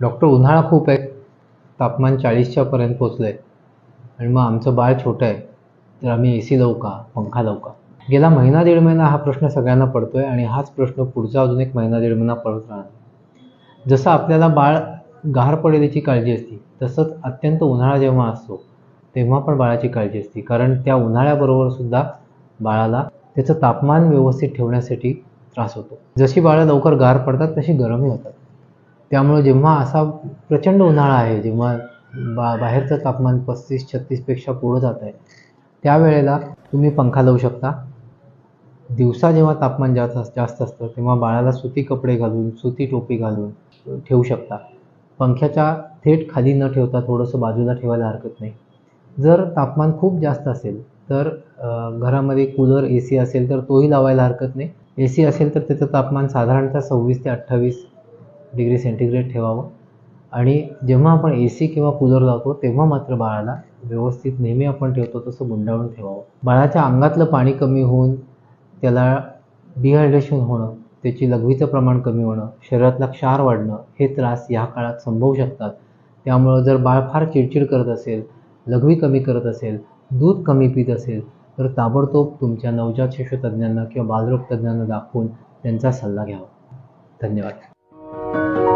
Doctor उन्हाळा खूप आहे तापमान चाळीसच्या पर्यंत पोचलं आहे आणि मग आमचं बाळ छोटं आहे. तर आम्ही ए सी लावू का? पंखा लावू का? गेला महिना दीड महिना हा प्रश्न सगळ्यांना पडतो आहे आणि हाच प्रश्न पुढचा अजून एक महिना दीड महिना पडत राहणार जसं आपल्याला बाळ गार पडेल याची काळजी असते तसंच अत्यंत उन्हाळा जेव्हा असतो तेव्हा पण बाळाची काळजी असते. कारण त्या उन्हाळ्याबरोबर सुद्धा बाळाला त्याचं तापमान व्यवस्थित ठेवण्यासाठी त्रास होतो. जशी बाळं लवकर गार पडतात तशी गरमही होतात. त्यामुळे जेव्हा असा प्रचंड उन्हाळा आहे जेव्हा बा बाहेरचं तापमान पस्तीस छत्तीसपेक्षा पुढं जात आहे त्यावेळेला तुम्ही पंखा लावू शकता. दिवसा जेव्हा तापमान जास्त जास्त असतं तेव्हा बाळाला सुती कपडे घालून सुती टोपी घालून ठेवू शकता. पंख्याच्या थेट खाली न ठेवता थोडंसं बाजूला ठेवायला हरकत नाही. जर तापमान खूप जास्त असेल तर घरामध्ये कूलर ए सी असेल तर तोही लावायला हरकत नाही. ए सी असेल तर त्याचं तापमान साधारणतः सव्वीस ते अठ्ठावीस डिग्री सेंटीग्रेड ठेवावं. आणि जेव्हा आपण ए सी किंवा कूलर लावतो तेव्हा मात्र बाळाला व्यवस्थित नेहमी आपण ठेवतो तसं गुंडाळून ठेवावं. बाळाच्या अंगातलं पाणी कमी होऊन त्याला डिहायड्रेशन होणं त्याची लघवीचं प्रमाण कमी होणं शरीरातला क्षार वाढणं हे त्रास या काळात संभवू शकतात. त्यामुळं जर बाळ फार चिडचिड करत असेल लघवी कमी करत असेल दूध कमी पित असेल तर ताबडतोब तुमच्या नवजात शिशुतज्ज्ञांना किंवा बालरोग तज्ज्ञांना दाखवून त्यांचा सल्ला घ्यावा. धन्यवाद. Thank you.